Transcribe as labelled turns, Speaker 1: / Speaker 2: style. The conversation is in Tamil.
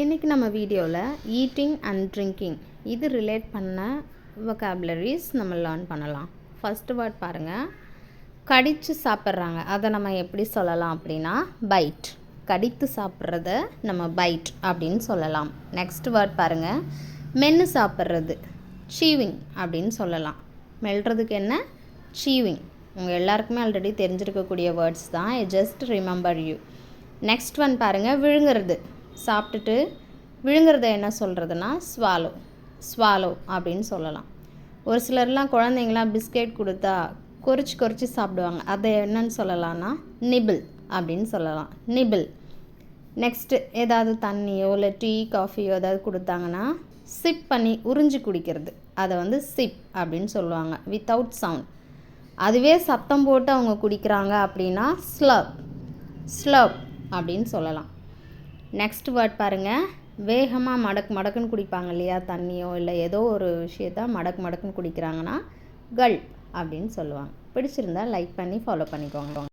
Speaker 1: இன்றைக்கி நம்ம வீடியோவில் ஈட்டிங் அண்ட் ட்ரிங்கிங் இது ரிலேட் பண்ண வொக்காபுலரிஸ் நம்ம லேர்ன் பண்ணலாம். ஃபஸ்ட்டு வேர்ட் பாருங்கள் கடித்து சாப்பிட்றாங்க. அதை நம்ம எப்படி சொல்லலாம் அப்படின்னா பைட் கடித்து சாப்பிட்றத நம்ம பைட் அப்படின்னு சொல்லலாம். நெக்ஸ்ட் வேர்ட் பாருங்கள் மென்று சாப்பிட்றது. சீவிங் அப்படின்னு சொல்லலாம். மெல்றதுக்கு என்ன? சீவிங் உங்கள் எல்லாருக்குமே ஆல்ரெடி தெரிஞ்சிருக்கக்கூடிய வேர்ட்ஸ் தான். I just remember you next one பாருங்கள் விழுங்குறது. சாப்பிட்டுட்டு விழுங்குறத என்ன சொல்கிறதுனா ஸ்வாலோ ஸ்வாலோ அப்படின்னு சொல்லலாம். ஒரு சிலர்லாம் குழந்தைங்களாம் பிஸ்கெட் கொடுத்தா கொறிச்சு கொறிச்சு சாப்பிடுவாங்க. அதை என்னன்னு சொல்லலாம்னா நிபிள் அப்படின்னு சொல்லலாம். நிபிள் நெக்ஸ்ட்டு ஏதாவது தண்ணியோ இல்லை டீ காஃபியோ ஏதாவது கொடுத்தாங்கன்னா சிப் பண்ணி உறிஞ்சி குடிக்கிறது. அதை வந்து சிப் அப்படின்னு சொல்லுவாங்க. வித்தவுட் சவுண்ட் அதுவே சத்தம் போட்டு அவங்க குடிக்கிறாங்க அப்படின்னா ஸ்லப் ஸ்லப் அப்படின்னு சொல்லலாம். நெக்ஸ்ட் வேர்ட் பாருங்கள் வேகமாக மடக்கு மடக்குன்னு குடிப்பாங்க இல்லையா? தண்ணியோ இல்லை ஏதோ ஒரு விஷயத்த மடக்கு மடக்குன்னு குடிக்கிறாங்கன்னா கல் அப்படின்னு சொல்லுவாங்க. பிடிச்சிருந்தா லைக் பண்ணி ஃபாலோ பண்ணிக்கோங்க.